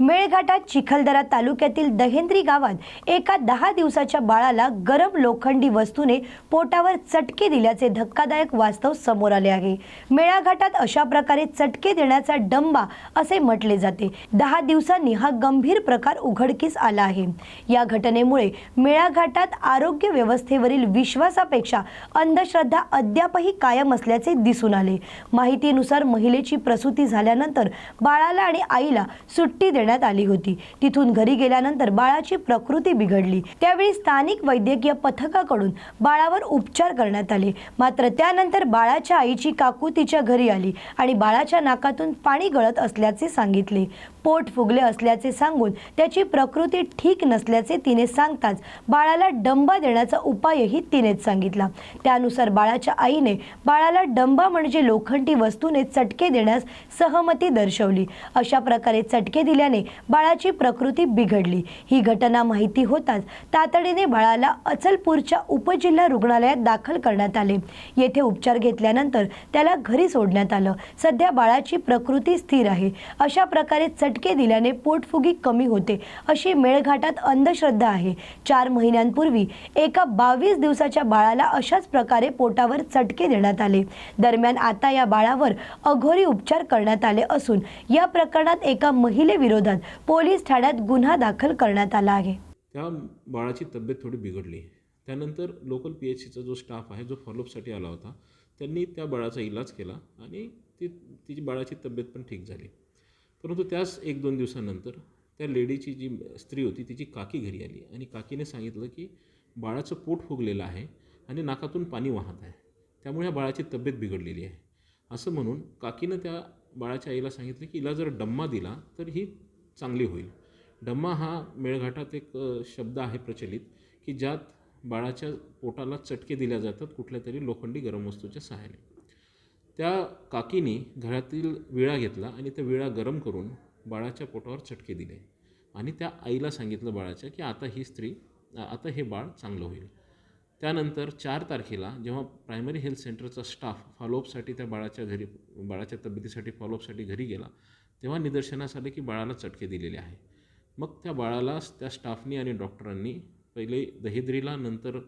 मेळघाटात चिखलदरा तालुक्यातील दहेंद्री गावात एका दहा दिवसाच्या बाळाला गरम लोखंडी वस्तूने पोटावर चटके दिल्याचे धक्कादायक वास्तव समोर आले आहे. मेळाघाटात अशा प्रकारे चटके देण्याचा डंबा असे म्हटले जाते. दहा दिवसांनी हा गंभीर प्रकार उघडकीस आला आहे. या घटनेमुळे मेळाघाटात आरोग्य व्यवस्थेवरील विश्वासापेक्षा अंधश्रद्धा अद्यापही कायम असल्याचे दिसून आले. माहितीनुसार महिलेची प्रसूती झाल्यानंतर बाळाला आणि आईला सुट्टी देण्यात आली होती. तिथून घरी गेल्यानंतर बाळाची प्रकृती बिघडली. त्यावेळी स्थानिक वैद्यकीय पथकाकडून बाळावर उपचार करण्यात आले. मात्र त्यानंतर बाळाच्या आईची काकू तिच्या घरी आली आणि बाळाच्या नाकातून पाणी गळत असल्याचे सांगितले. पोट फुगले असल्याचे सांगून त्याची प्रकृती ठीक नसल्याचे तिने सांगताच बाळाला डंबा देण्याचा उपायही तिनेच सांगितला. त्यानुसार बाळाच्या आईने बाळाला डंबा म्हणजे लोखंडी वस्तूने चटके देण्यास सहमती दर्शवली. अशा प्रकारे चटके दिल्याने बाळाची प्रकृती बिघडली. ही घटना माहिती होताच तातडीने बाळाला अचलपूरच्या उपजिल्हा रुग्णालयात दाखल करण्यात आले. येथे उपचार घेतल्यानंतर त्याला घरी सोडण्यात आलं. सध्या बाळाची प्रकृती स्थिर आहे. अशा प्रकारे चटके दिल्याने पोटफुगी कमी होते. अशी मेळघाटात अंधश्रद्धा आहे. चार महिन्यांपूर्वी एका बावीस दिवसाच्या बाळाला अशाच प्रकारे पोटावर चटके देण्यात आले. दरम्यान आता या बाळावर अघोरी उपचार करण्यात आले असून या प्रकरणात एका महिलेविरोधात पोलीस ठाण्यात गुन्हा दाखल करण्यात आला आहे. त्या बाळाची तब्येत थोडी बिघडली. त्यानंतर लोकल पी एच सीचा जो स्टाफ आहे जो फॉलोअपसाठी आला होता त्यांनी त्या बाळाचा इलाज केला आणि ती तिची बाळाची तब्येत पण ठीक झाली. परंतु त्याच एक दोन दिवसानंतर त्या लेडीची जी स्त्री होती तिची काकी घरी आली आणि काकीने सांगितलं की बाळाचं पोट फुगलेलं आहे आणि नाकातून पाणी वाहत आहे. त्यामुळे या बाळाची तब्येत बिघडलेली आहे. असं म्हणून काकीनं त्या बाळाच्या आईला सांगितलं की हिला जर डम्मा दिला तर ही चांगली होईल. डम्मा हा मेळघाटात एक शब्द आहे प्रचलित की ज्यात बाळाच्या पोटाला चटके दिल्या जातात कुठल्या तरी लोखंडी गरम वस्तूच्या सहाय्याने. त्या काकीने घरातील विळा घेतला आणि त्या विळा गरम करून बाळाच्या पोटावर चटके दिले. आणि त्या आईला सांगितलं बाळाच्या की आता ही स्त्री आता हे बाळ चांगलं होईल. त्यानंतर चार तारखेला जेव्हा प्रायमरी हेल्थ सेंटरचा स्टाफ फॉलोअपसाठी त्या बाळाच्या घरी बाळाच्या तब्येतीसाठी फॉलोअपसाठी घरी गेला तेव्हा निदर्शनास आले की बाळाला चटके दिलेले आहे. मग त्या बाळाला त्या स्टाफनी आणि डॉक्टरांनी पहिले दहिद्रीला नंतर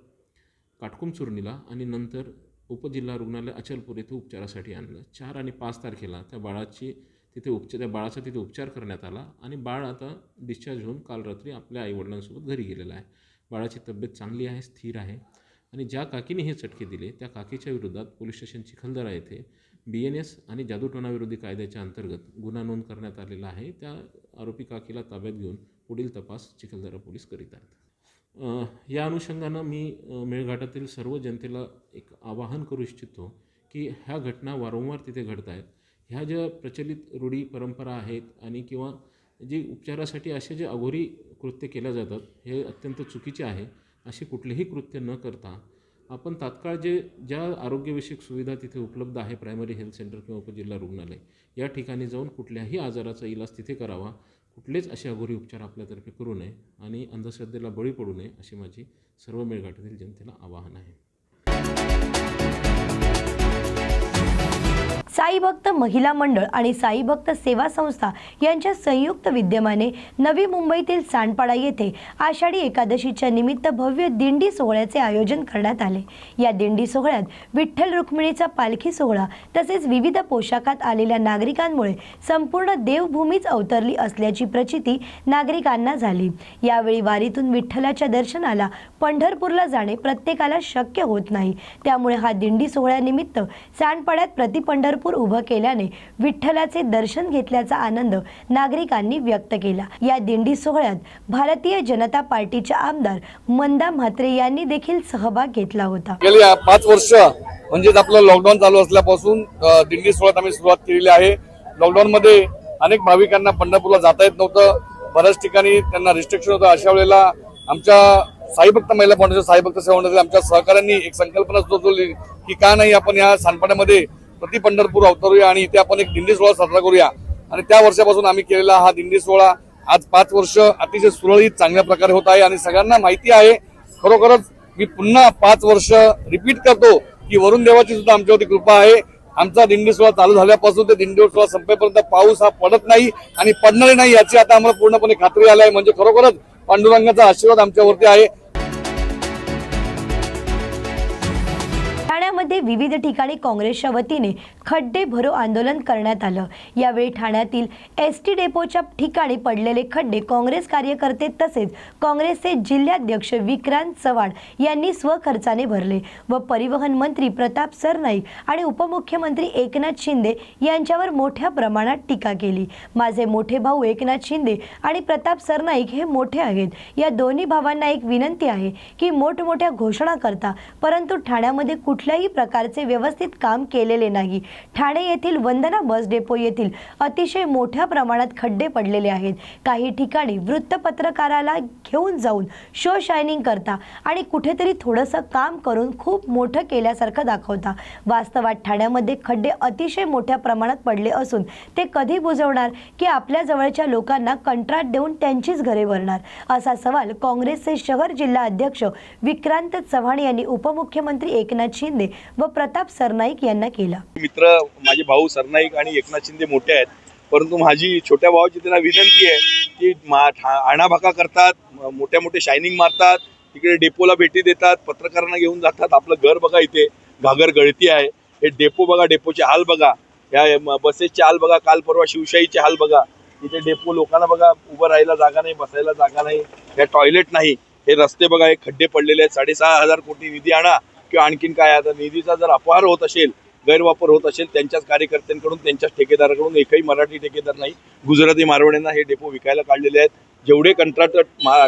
काटकुम चुरणीला आणि नंतर उपजिल्हा रुग्णालय अचलपूर येथे उपचारासाठी आणलं. चार आणि पाच तारखेला त्या बाळाची तिथे उपचार त्या बाळाचा तिथे उपचार करण्यात आला आणि बाळ आता डिस्चार्ज होऊन काल रात्री आपल्या आईवडिलांसोबत घरी गेलेलं आहे. बाळाची तब्येत चांगली आहे स्थिर आहे आणि ज्या काकीने हे चटके दिले त्या काकीच्या विरोधात पोलीस स्टेशन चिखलदरा येथे बी एन एस आणि जादूटोणाविरोधी कायद्याच्या अंतर्गत गुन्हा नोंद करण्यात आलेला आहे. त्या आरोपी काकीला ताब्यात घेऊन पुढील तपास चिखलदरा पोलीस करीत आहेत. या अनुषंगानं मी मेळघाटातील सर्व जनतेला एक आवाहन करू इच्छितो की ह्या घटना वारंवार तिथे घडत आहेत. ह्या ज्या प्रचलित रूढी परंपरा आहेत आणि किंवा जी उपचारासाठी असे जे अघोरी कृत्य केल्या जातात हे अत्यंत चुकीचे आहे. अशी कुठलेही कृत्य न करता आपण तात्काळ जे ज्या आरोग्यविषयक सुविधा तिथे उपलब्ध आहे प्रायमरी हेल्थ सेंटर किंवा उपजिल्हा रुग्णालय या ठिकाणी जाऊन कुठल्याही आजाराचा इलाज तिथे करावा. कुठलेच असे अघोरी उपचार आपल्यातर्फे करू नये आणि अंधश्रद्धेला बळी पडू नये अशी माझी सर्व मेळघाटातील जनतेला आवाहन आहे. साई भक्त महिला मंडळ आणि साई भक्त सेवा संस्था यांच्या संयुक्त विद्यमाने नवी मुंबईतील सांडपाडा येथे आषाढी एकादशीच्या निमित्त भव्य दिंडी सोहळ्याचे आयोजन करण्यात आले. या दिंडी सोहळ्यात विठ्ठल रुक्मिणीचा पालखी सोहळा तसेच विविध पोशाखात आलेल्या नागरिकांमुळे संपूर्ण देवभूमीच अवतरली असल्याची प्रचिती नागरिकांना झाली. यावेळी वारीतून विठ्ठलाच्या दर्शनाला पंढरपूरला जाणे प्रत्येकाला शक्य होत नाही. त्यामुळे हा दिंडी सोहळ्यानिमित्त सांडपाड्यात प्रति पंढरपूर उभं केल्याने विठ्ठलाचे दर्शन घेतल्याचा आनंद नागरिकांनी व्यक्त केला. या दिंडी सोहळ्यात भारतीय जनता पार्टीच्या आमदार मंदा म्हात्रे यांनी देखील सहभाग घेतला होता. गेली पाच वर्ष म्हणजेच आपलं लॉकडाऊन चालू असल्यापासून दिंडी सोहळ्यात आम्ही सुरुवात केलेली आहे. लॉकडाऊन मध्ये अनेक भाविकांना पंढरपूरला जाता येत नव्हतं. बऱ्याच ठिकाणी त्यांना रिस्ट्रिक्शन होतं. अशा वेळेला आमच्या साईभक्त महिला फाउंडेशन साईभक्त सेवा आमच्या सहकाऱ्यांनी एक संकल्पना सुचवली की का नाही आपण या सानपाड्यामध्ये प्रति पंढरपूर अवतरूया आणि इथे आपण एक दिंडी सोहळा साजरा करूया. आणि त्या वर्षापासून आम्ही केलेला हा दिंडी सोहळा आज पाच वर्ष अतिशय सुरळीत चांगल्या प्रकारे होत आहे आणि सगळ्यांना माहिती आहे खरोखरच मी पुन्हा पाच वर्ष रिपीट करतो की वरुण देवाची सुद्धा आमच्यावरती कृपा आहे. आमचा दिंडी सोहळा चालू झाल्यापासून ते दिंडी सोहळा संपेपर्यंत पाऊस हा पडत नाही आणि पडणार नाही याची आता आम्हाला पूर्णपणे खात्री आली आहे. म्हणजे खरोखरच पांडुरंगाचा आशीर्वाद आमच्यावरती आहे. ठाण्यामध्ये विविध ठिकाणी काँग्रेसच्या वतीने खड्डे भरो आंदोलन करण्यात आलं. यावेळी ठाण्यातील एस टी डेपोच्या ठिकाणी पडलेले खड्डे काँग्रेस कार्यकर्ते तसेच काँग्रेसचे जिल्हाध्यक्ष विक्रांत चव्हाण यांनी स्वखर्चाने भरले व परिवहन मंत्री प्रताप सरनाईक आणि उपमुख्यमंत्री एकनाथ शिंदे यांच्यावर मोठ्या प्रमाणात टीका केली. माझे मोठे भाऊ एकनाथ शिंदे आणि प्रताप सरनाईक हे मोठे आहेत. या दोन्ही भावांना एक विनंती आहे की मोठमोठ्या घोषणा करता परंतु ठाण्यामध्ये कुठल्याही प्रकारचे व्यवस्थित काम केलेले नाही. ठाणे येथील वंदना बस डेपो येथील अतिशय मोठ्या प्रमाणात खड्डे पडलेले आहेत. काही ठिकाणी वृत्तपत्रकाराला घेऊन जाऊन शो शायनिंग करता आणि कुठेतरी थोडंसं काम करून खूप मोठं केल्यासारखं दाखवता. वास्तवात ठाण्यामध्ये खड्डे अतिशय मोठ्या प्रमाणात पडले असून ते कधी बुजवणार की आपल्या जवळच्या लोकांना कंत्राट देऊन त्यांचीच घरे भरणार? असा सवाल काँग्रेसचे शहर जिल्हा अध्यक्ष विक्रांत चव्हाण यांनी उपमुख्यमंत्री एकनाथ शिंदे व प्रताप सरनाईक यांना केला. मित्र माझे भाऊ सरनाईक आणि एकनाथ शिंदे मोठे आहेत. परंतु माझी छोट्या भावाची त्यांना विनंती आहे की आणाभाका करतात मोठ्या मोठे शायनिंग मारतात तिकडे डेपोला भेटी देतात पत्रकारांना घेऊन जातात. आपलं घर बघा इथे घागर गळती आहे. हे डेपो बघा डेपोचे हाल बघा. या बसेसचे हाल बघा काल परवा शिवशाहीचे हाल बघा. इथे डेपो लोकांना बघा उभं राहायला जागा नाही बसायला जागा नाही. या टॉयलेट नाही. हे रस्ते बघा हे खड्डे पडलेले आहेत. साडेसहा हजार कोटी निधी आणा. किंवा आणखीन काय आता निधीचा जर अपहार होत असेल गैरवापर होत असेल त्यांच्याच कार्यकर्त्यांकडून त्यांच्याच ठेकेदाराकडून एकही मराठी ठेकेदार नाही. गुजराती मारवाड्यांना हे डेपो विकायला काढलेले आहेत. जेवढे कंत्राट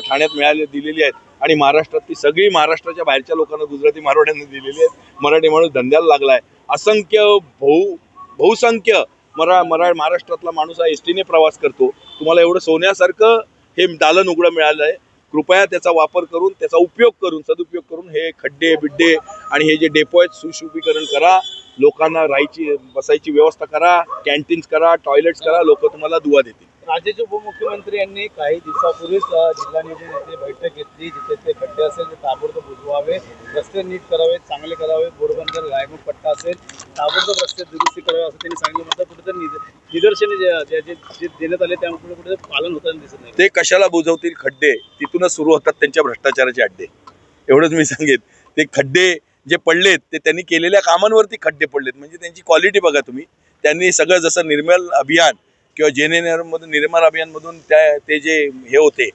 ठाण्यात मिळाले दिलेली आहेत आणि महाराष्ट्रातली सगळी महाराष्ट्राच्या बाहेरच्या लोकांना गुजराती मारवाड्यांना दिलेली आहेत. मराठी माणूस धंद्याला लागला आहे असंख्य बहु बहुसंख्य मरा मरा महाराष्ट्रातला माणूस हा एस टीने प्रवास करतो. तुम्हाला एवढं सोन्यासारखं हे दालन उघडं मिळालं आहे कृपया त्याचा वापर करून त्याचा उपयोग करून सदुपयोग करून हे खड्डे बिड्डे आणि हे जे डेपो आहेत सुशोभीकरण करा. लोकांना राहायची बसायची व्यवस्था करा. कॅन्टीन्स करा टॉयलेट्स करा. लोक तुम्हाला दुवा देतील. राज्याचे उपमुख्यमंत्री यांनी काही दिवसापूर्वीच जिल्हा नियोजन येथे बैठक घेतली जिथे ते खड्डे असेल ते ताबडतोब बुजवावे रस्ते नीट करावेत चांगले करावे बोरबंदर गायमुख पट्टा असेल ताबडतोब रस्ते दुरुस्ती करावे असं त्यांनी सांगितलं. मात्र कुठेतरी निद- निदर्शने जे जे- जे जे देण्यात आले त्यामुळे कुठे पालन होताना दिसत नाही. ते कशाला बुजवतील खड्डे? तिथूनच सुरू होतात त्यांच्या भ्रष्टाचाराचे अड्डे. एवढंच मी सांगेन. ते खड्डे जे पडलेत ते त्यांनी केलेल्या कामांवरती खड्डे पडलेत. म्हणजे त्यांची क्वालिटी बघा तुम्ही. त्यांनी सगळं जसं निर्मल अभियान किंवा जेनेनरमधून निर्माण अभियानमधून त्या ते जे हे होते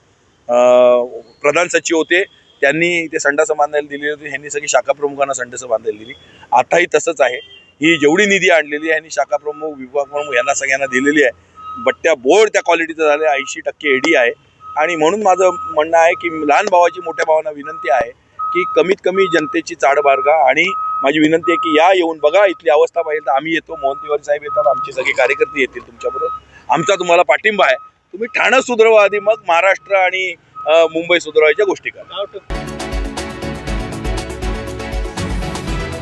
प्रधान सचिव होते त्यांनी ते संडासं बांधायला दिली होती ह्यांनी सगळी शाखा प्रमुखांना संडासं बांधायला दिली. आताही तसंच आहे. ही जेवढी निधी आणलेली आहे ह्यांनी शाखा प्रमुख विभाग प्रमुख यांना सगळ्यांना दिलेली आहे बट्ट्या बोर्ड त्या क्वालिटीचं झालं ऐंशी टक्के एडी आहे. आणि म्हणून माझं म्हणणं आहे की लहान भावाची मोठ्या भावांना विनंती आहे की कमीत कमी जनतेची चाड बारगा. आणि माझी विनंती आहे की या येऊन बघा इथली अवस्था पाहिजे तर आम्ही येतो मोहन तिवारी साहेब येतात आमचे सगळे कार्यकर्ते येतील तुमच्याबरोबर. आमचा तुम्हाला पाठिंबा आहे. तुम्ही ठाणं सुधरवा आधी मग महाराष्ट्र आणि मुंबई सुधरवायच्या गोष्टी करा.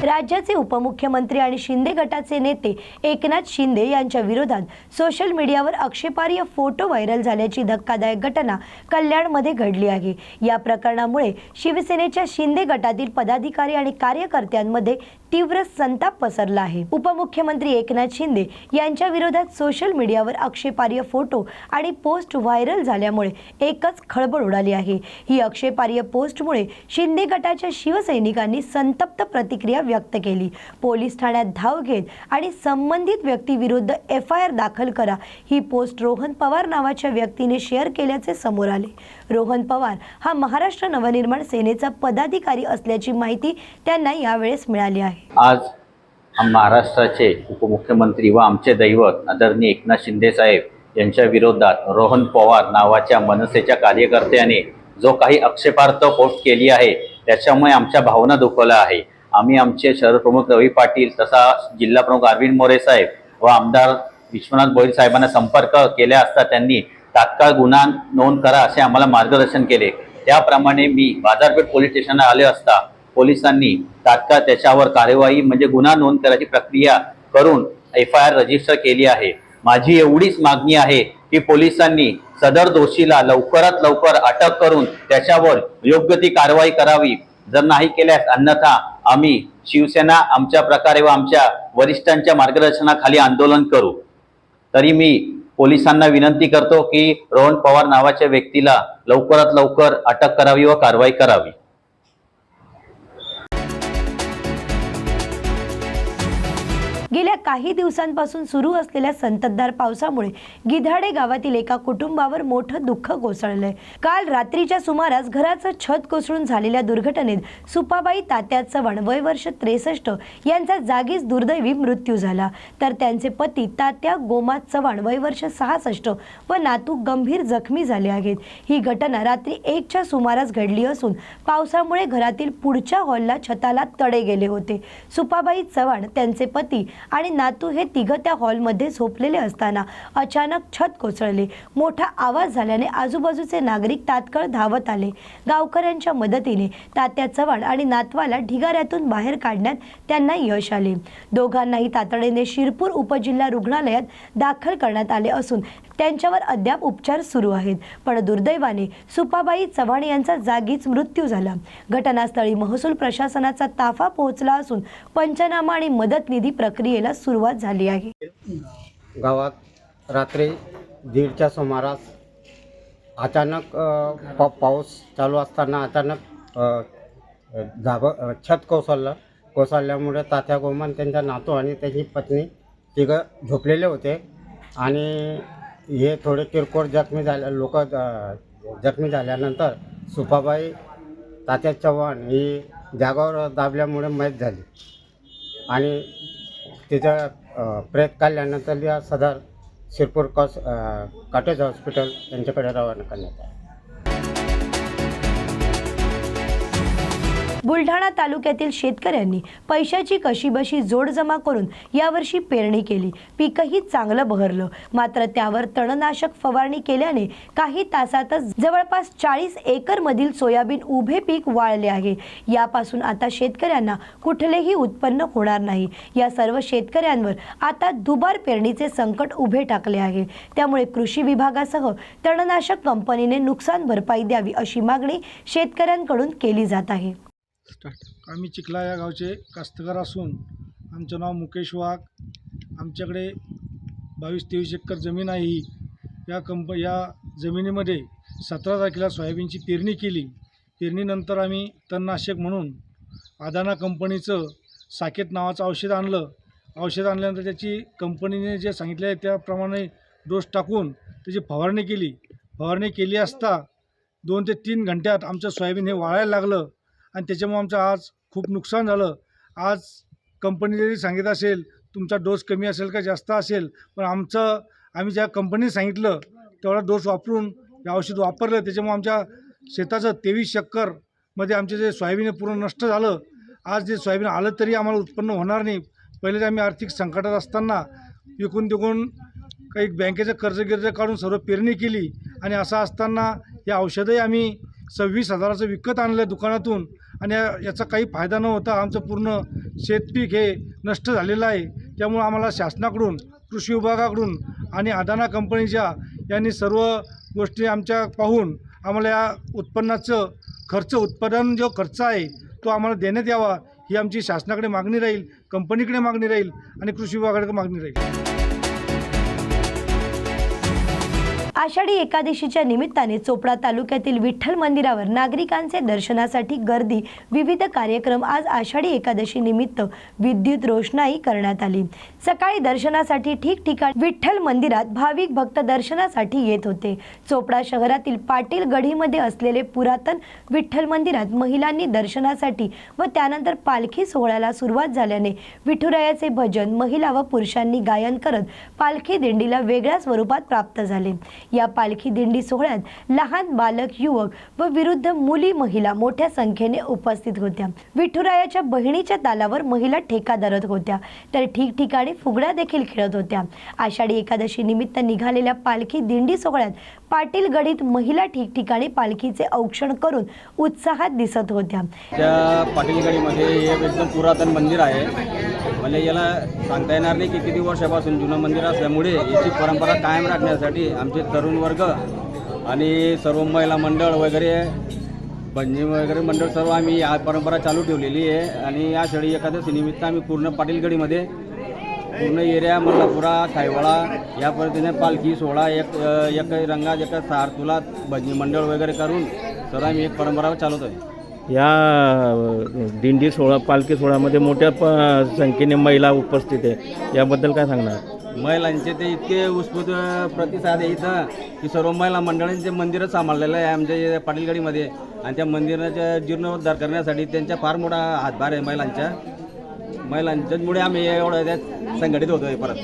राज्याचे उपमुख्यमंत्री आणि शिंदे गटाचे नेते एकनाथ शिंदे यांच्या विरोधात सोशल मीडियावर आक्षेपार्ह फोटो व्हायरल झाल्याची धक्कादायक घटना कल्याणमध्ये घडली आहे. या प्रकरणामुळे शिवसेनेच्या शिंदे गटातील पदाधिकारी आणि कार्यकर्त्यांमध्ये तीव्र संताप पसरला आहे. उपमुख्यमंत्री एकनाथ शिंदे यांच्या विरोधात सोशल मीडियावर आक्षेपार्ह फोटो आणि पोस्ट व्हायरल झाल्यामुळे एकच खळबळ उडाली आहे. ही आक्षेपार्ह पोस्टमुळे शिंदे गटाच्या शिवसैनिकांनी संतप्त प्रतिक्रिया व्यक्त केली. पोलीस ठाण्यात धाव घेत आणि संबंधित व्यक्तीविरुद्ध एफ आय आर दाखल करा ही पोस्ट रोहन पवार नावाच्या व्यक्तीने शेअर केल्याचे समोर आले. रोहन पवार हा महाराष्ट्र नवनिर्माण सेनेचा पदाधिकारी असल्याची माहिती त्यांना यावेळेस मिळाली आहे. आज महाराष्ट्राचे उपमुख्यमंत्री व आमचे दैवत आदरणीय एकनाथ शिंदे साहेब यांच्या विरोधात रोहन पवार नावाच्या मनसेच्या कार्यकर्त्याने जो काही आक्षेपार्थ पोस्ट केली आहे त्याच्यामुळे आमच्या भावना दुखवल्या आहे. आम्ही आमचे शहर प्रमुख रवी पाटील तसा जिल्हा प्रमुख अरविंद मोरे साहेब व आमदार विश्वनाथ भोईर साहेबांना संपर्क केला असता त्यांनी तात्काळ गुन्हा नोंद करा असे आम्हाला मार्गदर्शन केले. त्याप्रमाणे मी बाजारपेठ पोलीस स्टेशनला आले असता पोलिसांनी तात्काळ त्याच्यावर कार्यवाही म्हणजे गुन्हा नोंद करायची प्रक्रिया करून एफ आय आर रजिस्टर केली आहे. माझी एवढीच मागणी आहे की पोलिसांनी सदर दोषीला लवकरात लवकर अटक करून त्याच्यावर योग्य ती कारवाई करावी. जर नाही केल्यास अन्यथा आम्ही शिवसेना आमच्या प्रकारे व आमच्या वरिष्ठांच्या मार्गदर्शनाखाली आंदोलन करू. तरी मी पोलिसांना विनंती करतो की रोहन पवार नावाच्या व्यक्तीला लवकरात लवकर अटक करावी व कारवाई करावी. गेल्या काही दिवसांपासून सुरू असलेल्या संततधार पावसामुळे गिधाडे गावातील एका कुटुंबावर मोठं दुःख कोसळलंय. काल रात्रीच्या सुमारास घराचं छत कोसळून झालेल्या दुर्घटनेत सुपाबाई तात्या चव्हाण वय वर्ष त्रेसष्ट यांचा जागीच दुर्दैवी मृत्यू झाला. तर त्यांचे पती तात्या गोमा चव्हाण वय वर्ष सहासष्ट व नातू गंभीर जखमी झाले आहेत. ही घटना रात्री एकच्या सुमारास घडली असून पावसामुळे घरातील पुढच्या हॉलला छताला तडे गेले होते. सुपाबाई चव्हाण त्यांचे पती आणि नातू हे तिघं त्या हॉलमध्ये झोपलेले असताना अचानक छत कोसळले. मोठा आवाज झाल्याने आजूबाजूचे नागरिक तात्काळ धावत आले. गावकऱ्यांच्या मदतीने तात्या चव्हाण आणि नातवाला ढिगाऱ्यातून बाहेर काढण्यात त्यांना यश आले. दोघांनाही तातडीने शिरपूर उपजिल्हा रुग्णालयात दाखल करण्यात आले असून त्यांच्यावर अद्याप उपचार सुरू आहेत. पण दुर्दैवाने सुपाबाई चव्हाण यांचा जागीच मृत्यू झाला. घटनास्थळी महसूल प्रशासनाचा ताफा पोहोचला असून पंचनामा आणि मदत निधी प्रक्रियेला सुरुवात झाली आहे. गावात रात्री दीडच्या सुमारास अचानक पा पाऊस चालू असताना अचानक जाग छत कोसळलं. कोसळल्यामुळे तात्या गोमान त्यांचा नातू आणि त्याची पत्नी तिघं झोपलेले होते. आणि हे थोडे किरकोळ जखमी झाले लोक जखमी झाल्यानंतर सुपाबाई तात्या चव्हाण ही जागावर दाबल्यामुळे मयत झाली. आणि तिचं प्रेत काढल्यानंतर या सदर शिरपूर कॉस कॉटेज हॉस्पिटल यांच्याकडे रवाना करण्यात आलं. बुलढाणा तालुक्यातील शेतकऱ्यांनी पैशाची कशीबशी जोड जमा करून यावर्षी पेरणी केली. पीकही चांगलं बहरलं. मात्र त्यावर तणनाशक फवारणी केल्याने काही तासातच जवळपास चाळीस एकर मधील सोयाबीन उभे पीक वाळले आहे. यापासून आता शेतकऱ्यांना कुठलेही उत्पन्न होणार नाही. या सर्व शेतकऱ्यांवर आता दुबार पेरणीचे संकट उभे टाकले आहे. त्यामुळे कृषी विभागासह तणनाशक कंपनीने नुकसान भरपाई द्यावी अशी मागणी शेतकऱ्यांकडून केली जात आहे. स्टार्ट. आम्ही चिखला या गावचे कास्तकार असून आमचं नाव मुकेश वाघ. आमच्याकडे बावीस तेवीस एकर जमीन आहे ही. या कंप या जमिनीमध्ये सतरा तारखेला सोयाबीनची पेरणी केली. पेरणीनंतर आम्ही तणनाशक म्हणून अदाना कंपनीचं साकेत नावाचं औषध आणलं. औषध आणल्यानंतर त्याची कंपनीने जे सांगितले आहे त्याप्रमाणे डोस टाकून त्याची फवारणी केली. फवारणी केली असता दोन ते तीन घंट्यात आमचं सोयाबीन हे वाळायला लागलं. आणि त्याच्यामुळे आमचं आज खूप नुकसान झालं. आज कंपनी जरी सांगितलं असेल तुमचा डोस कमी असेल का जास्त असेल पण आमचं आम्ही ज्या कंपनीने सांगितलं तेवढा डोस वापरून हे औषध वापरलं. त्याच्यामुळे आमच्या शेताचं तेवीस चक्करमध्ये आमचे जे सोयाबीन पूर्ण नष्ट झालं. आज जे सोयाबीन आलं तरी आम्हाला उत्पन्न होणार नाही. पहिलेच आम्ही आर्थिक संकटात असताना विकून तिकून काही बँकेचं कर्ज गिर्ज काढून सर्व पेरणी केली. आणि असं असताना हे औषधही आम्ही सव्वीस हजाराचं विकत आणलं दुकानातून. आणि याचा काही फायदा न होता आमचं पूर्ण शेतपीक हे नष्ट झालेलं आहे. त्यामुळं आम्हाला शासनाकडून कृषी विभागाकडून आणि अदाना कंपनीच्या यांनी सर्व गोष्टी आमच्या पाहून आम्हाला या उत्पन्नाचं खर्च उत्पादन जो खर्च आहे तो आम्हाला देण्यात यावा ही आमची शासनाकडे मागणी राहील कंपनीकडे मागणी राहील आणि कृषी विभागाकडे मागणी राहील. आषाढी एकादशीच्या निमित्ताने चोपडा तालुक्यातील विठ्ठल मंदिरावर नागरिकांचे दर्शनासाठी गर्दी. विविध कार्यक्रम आज आषाढी एकादशी निमित्त विद्युत रोषणाई करण्यात आली. सकाळी दर्शनासाठी ठिकठिकाणी विठ्ठल मंदिरात भाविक भक्त दर्शनासाठी येत होते. चोपडा शहरातील पाटील गढीमध्ये असलेले पुरातन विठ्ठल मंदिरात महिलांनी दर्शनासाठी व त्यानंतर पालखी सोहळ्याला सुरुवात झाल्याने विठुरायाचे भजन महिला व पुरुषांनी गायन करत पालखी दिंडीला वेगळ्या स्वरूपात प्राप्त झाले. या पालखी दिंडी सोहळ्यात लहान बालक युवक व विरुद्ध मुली महिला मोठ्या संख्येने उपस्थित होत्या. विठुरायाच्या बहिणीच्या तालावर महिला ठेका धरत होत्या. तर ठिकठिकाणी फुगड्या देखील खेळत होत्या. आषाढी एकादशी निमित्त निघालेल्या पालखी दिंडी सोहळ्यात पाटील गडीत महिला ठिकठिकाणी पालखीचे औक्षण करून उत्साहात दिसत होत्या. त्या पाटीलगडीमध्ये हे एकदम पुरातन मंदिर आहे. म्हणजे याला सांगता येणार नाही की किती वर्षापासून जुनं मंदिर असल्यामुळे याची परंपरा कायम राखण्यासाठी आमचे तरुण वर्ग आणि सर्व महिला मंडळ वगैरे भजनी वगैरे मंडळ सर्व आम्ही या परंपरा चालू ठेवलेली आहे. आणि या शाळी एकादशी निमित्त आम्ही पूर्ण पाटीलगडीमध्ये पूर्ण एरिया मल्लापुरा खायवाळा या पद्धतीने पालखी सोहळा एक एक रंगात एका सारतुला भजनी मंडळ वगैरे करून सर्व आम्ही एक परंपरा चालवतो आहे. या दिंडी सोहळा पालखी सोहळ्यामध्ये मोठ्या प संख्येने महिला उपस्थित आहे. याबद्दल काय सांगणार? महिलांचे ते इतके उत्स्फूर्त प्रतिसाद आहे इथं की सर्व महिला मंडळांचे मंदिरच सांभाळलेलं आहे आमच्या पाटीलगडीमध्ये. आणि त्या मंदिराचा जीर्णोद्धार करण्यासाठी त्यांचा फार मोठा हातभार आहे महिलांच्या महिलांच्यामुळे आम्ही एवढं त्यात संघटित होतो आहे परत.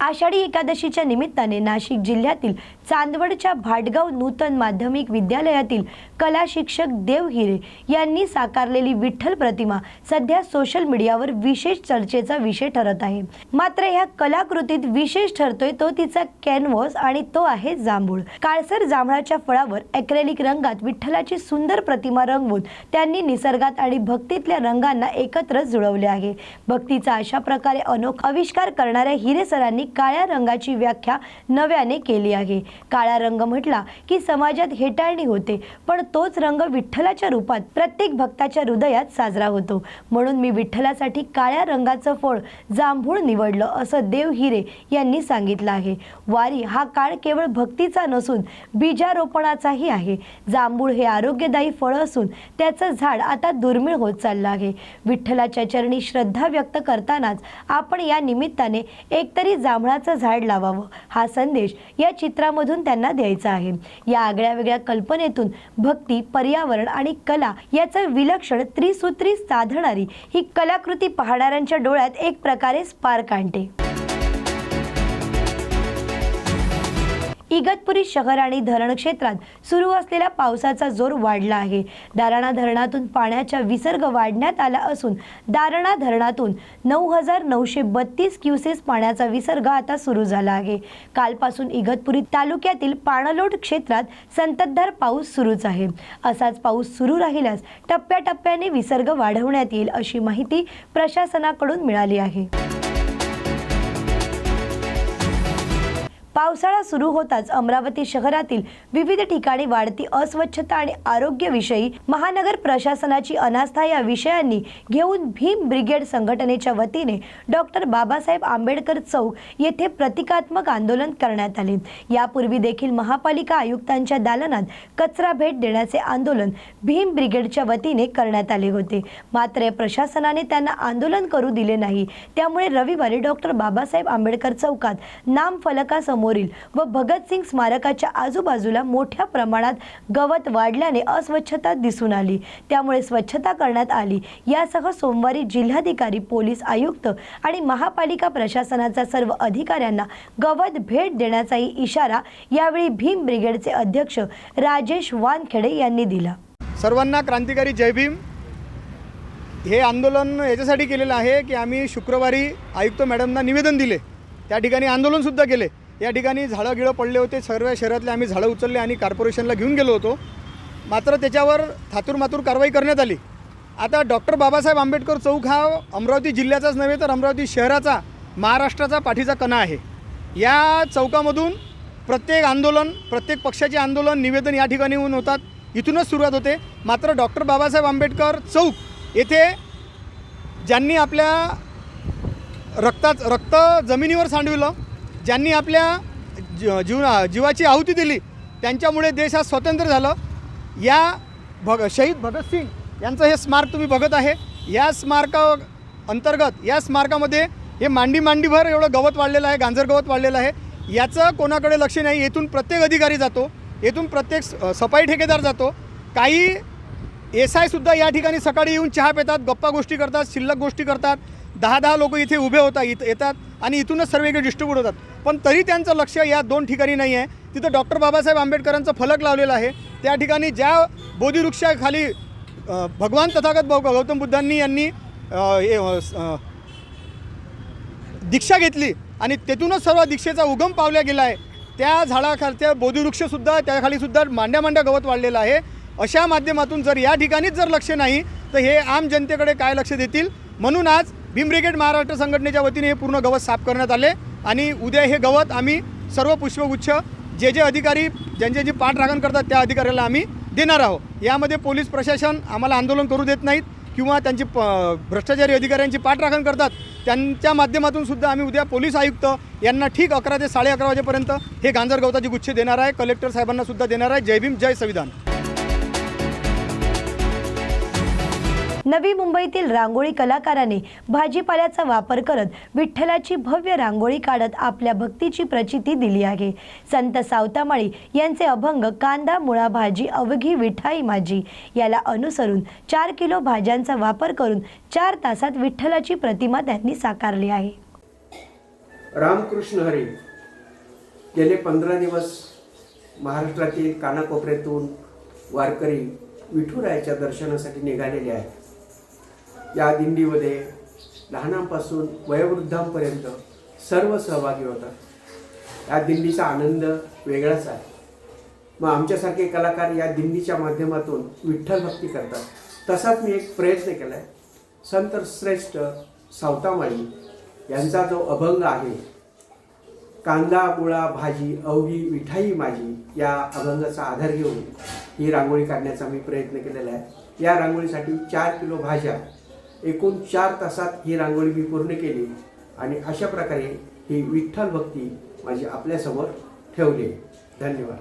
आषाढी एकादशीच्या निमित्ताने नाशिक जिल्ह्यातील चांदवडच्या भाटगाव नूतन माध्यमिक विद्यालयातील कला शिक्षक देव हिरे यांनी साकारलेली विठ्ठल प्रतिमा सध्या सोशल मीडियावर विशेष चर्चेचा विषय ठरत आहे. मात्र ह्या कलाकृतीत विशेष ठरतोय तो तिचा कॅनव्हस आणि तो आहे जांभूळ. काळसर जांभळाच्या फळावर ॲक्रेलिक रंगात विठ्ठलाची सुंदर प्रतिमा रंगवून त्यांनी निसर्गात आणि भक्तीतल्या रंगांना एकत्र जुळवले आहे. भक्तीचा अशा प्रकारे अनोखा आविष्कार करणाऱ्या हिरे सरांनी काळ्या रंगाची व्याख्या नव्याने केली आहे. काळा रंग म्हटला की समाजात हेटाळणी होते पण तोच रंग विठ्ठलाच्या रूपात प्रत्येक भक्ताच्या हृदयात साजरा होतो. म्हणून मी विठ्ठलासाठी काळ्या रंगाचं फळ जांभूळ निवडलं असं देव हिरे यांनी सांगितलं आहे. वारी हा काळ केवळ भक्तीचा नसून बीजारोपणाचाही आहे. जांभूळ हे आरोग्यदायी फळ असून त्याचं झाड आता दुर्मिळ होत चाललं आहे. विठ्ठलाच्या चरणी श्रद्धा व्यक्त करतानाच आपण या निमित्ताने एकतरी जांभळाचं झाड लावावं. हा संदेश या चित्रामधून त्यांना द्यायचा आहे. या आगळ्या वेगळ्या कल्पनेतून भक्ती पर्यावरण आणि कला याचं विलक्षण त्रिसूत्री साधणारी ही कलाकृती पाहणाऱ्यांच्या डोळ्यात एक प्रकारे स्पार्क आणते. इगतपुरी शहर आणि धरण क्षेत्रात सुरू असलेल्या पावसाचा जोर वाढला आहे. दारणा धरणातून पाण्याचा विसर्ग वाढण्यात आला असून दारणा धरणातून नऊ हजार नऊशे बत्तीस क्युसेस पाण्याचा विसर्ग आता सुरू झाला आहे. कालपासून इगतपुरी तालुक्यातील पाणलोट क्षेत्रात संततधार पाऊस सुरूच आहे. असाच पाऊस सुरू राहिल्यास टप्प्याटप्प्याने विसर्ग वाढवण्यात येईल अशी माहिती प्रशासनाकडून मिळाली आहे. पावसाळा सुरू होताच अमरावती शहरातील विविध ठिकाणी वाढती अस्वच्छता आणि आरोग्यविषयी महानगर प्रशासनाची अनास्था या विषयांनी घेऊन भीम ब्रिगेड संघटनेच्या वतीने डॉक्टर बाबासाहेब आंबेडकर चौक येथे प्रतिकात्मक आंदोलन करण्यात आले. यापूर्वी देखील महापालिका आयुक्तांच्या दालनात कचरा भेट देण्याचे आंदोलन भीम ब्रिगेडच्या वतीने करण्यात आले होते. मात्र प्रशासनाने त्यांना आंदोलन करू दिले नाही. त्यामुळे रविवारी डॉक्टर बाबासाहेब आंबेडकर चौकात समोरील व भगतसिंग स्मारकाच्या आजूबाजूला मोठ्या प्रमाणात गवत वाढल्याने अस्वच्छता दिसून आली. त्यामुळे स्वच्छता करण्यात आली. यासह सोमवारी जिल्हाधिकारी पोलीस आयुक्त आणि महापालिका प्रशासनाचा सर्व अधिकाऱ्यांना गवत भेट देण्याचाही इशारा यावेळी भीम ब्रिगेडचे अध्यक्ष राजेश वानखेडे यांनी दिला. सर्वांना क्रांतिकारी जय भीम. हे आंदोलन याच्यासाठी केलेलं आहे की आम्ही शुक्रवारी आयुक्त मॅडमना निवेदन दिले. त्या ठिकाणी आंदोलनसुद्धा केले. या ठिकाणी झाडं गिळं पडले होते. सर्व शहरातले आम्ही झाडं उचलले आणि कॉर्पोरेशनला घेऊन गेलो होतो. मात्र त्याच्यावर थातूर मातूर कारवाई करण्यात आली. आता डॉक्टर बाबासाहेब आंबेडकर चौक हा अमरावती जिल्ह्याचाच नव्हे तर अमरावती शहराचा महाराष्ट्राचा पाठीचा कणा आहे. या चौकामधून प्रत्येक आंदोलन प्रत्येक पक्षाचे आंदोलन निवेदन या ठिकाणी होऊन होतात. इथूनच सुरुवात होते. मात्र डॉक्टर बाबासाहेब आंबेडकर चौक येथे ज्यांनी आपल्या रक्ताच रक्त जमिनीवर सांडविलं ज्यांनी आपल्या ज जीवना जीवाची आहुती दिली त्यांच्यामुळे देश हा स्वतंत्र झालं. या भग शहीद भगतसिंग यांचं हे स्मारक तुम्ही बघत आहे. या स्मारका अंतर्गत या स्मारकामध्ये हे मांडी मांडीभर एवढं गवत वाढलेलं आहे गांजर गवत वाढलेलं आहे. याचं कोणाकडे लक्ष नाही येथून प्रत्येक अधिकारी जातो येथून प्रत्येक स- सफाई ठेकेदार जातो. काही एस आयसुद्धा या ठिकाणी सकाळी येऊन चहा पितात गप्पा गोष्टी करतात शिल्लक गोष्टी करतात. दहा दहा लोक इथे उभे होतात इथं येतात आणि इथूनच सर्व इकडे डिस्ट्रीब्यूट होतात. पण तरी त्यांचं लक्ष या दोन ठिकाणी नाही आहे तिथं डॉक्टर बाबासाहेब आंबेडकरांचं फलक लावलेलं आहे. त्या ठिकाणी ज्या बोधीवृक्षाखाली भगवान तथागत गौतम बुद्धांनी यांनी दीक्षा घेतली आणि तेथूनच सर्व दीक्षेचा उगम पावल्या गेला आहे त्या झाडाखालच्या बोधीवृक्षसुद्धा त्याखालीसुद्धा मांड्या मांड्या गवत वाढलेलं आहे. अशा माध्यमातून जर या ठिकाणीच जर लक्ष नाही तर हे आम जनतेकडे काय लक्ष देतील? म्हणून आज भीम ब्रिगेड महाराष्ट्र संघटनेच्या वतीने हे पूर्ण गवत साफ करण्यात आले आणि उद्या हे गवत आम्ही सर्व पुष्पगुच्छ जे जे अधिकारी ज्यांचे जे पाठराखण करतात त्या अधिकाऱ्याला आम्ही देणार आहोत. यामध्ये पोलीस प्रशासन आम्हाला आंदोलन करू देत नाहीत किंवा त्यांची प भ्रष्टाचारी अधिकाऱ्यांची पाठराखण करतात. त्यांच्या माध्यमातून सुद्धा आम्ही उद्या पोलीस आयुक्त यांना ठीक अकरा ते साडे अकरा वाजेपर्यंत हे गांजर गवताचे गुच्छे देणार आहे. कलेक्टर साहेबांना सुद्धा देणार आहे. जय भीम जय संविधान. नवी मुंबईतील रांगोळी कलाकाराने भाजीपाल्याचा वापर करत विठ्ठलाची भव्य रांगोळी काढत आपल्या भक्तीची प्रचिती दिली आहे. संत सावतामाळी यांचे अभंग कांदा मुळा भाजी अवघी विठाई माझी याला अनुसरून चार किलो भाज्यांचा वापर करून चार तासात विठ्ठलाची प्रतिमा त्यांनी साकारली आहे. रामकृष्ण हरी गेले पंधरा दिवस महाराष्ट्रातील कानाकोपऱ्यातून वारकरी विठुरायाच्या दर्शनासाठी निघालेले आहेत. या दिंडीमध्ये लहानांपासून वयोवृद्धांपर्यंत सर्व सहभागी होतात. या दिंडीचा आनंद वेगळाच आहे. मग आमच्यासारखे कलाकार या दिंडीच्या माध्यमातून विठ्ठल भक्ती करतात. तसाच मी एक प्रयत्न केला आहे संत श्रेष्ठ सावतामाळी यांचा जो अभंग आहे कांदा मुळा भाजी अवघी मिठाई माझी या अभंगाचा आधार घेऊन ही रांगोळी काढण्याचा मी प्रयत्न केलेला आहे. या रांगोळीसाठी चार किलो भाज्या एकूण चार तासात ही रांगोळी मी पूर्ण केली आणि अशा प्रकारे ही विठ्ठल भक्ती माझी आपल्यासमोर ठेवली. धन्यवाद.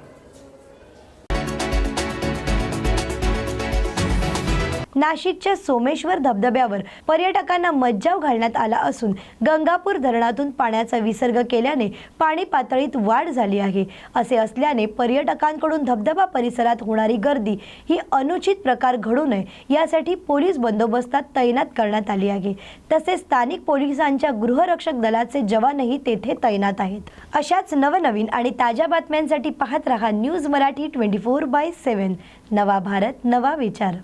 नाशिकच्या सोमेश्वर धबधब्यावर पर्यटकांना मज्जाव घालण्यात आला असून गंगापूर धरणातून पाण्याचा विसर्ग केल्याने पाणी पातळीत वाढ झाली आहे. असे असल्याने पर्यटकांकडून धबधबा परिसरात होणारी गर्दी ही अनुचित प्रकार घडू नये यासाठी पोलीस बंदोबस्तात तैनात करण्यात आली आहे. तसेच स्थानिक पोलिसांच्या गृहरक्षक दलाचे जवानही तेथे तैनात आहेत. अशाच नवनवीन आणि ताज्या बातम्यांसाठी पाहत रहा news Marathi twenty four by seven नवा भारत नवा विचार.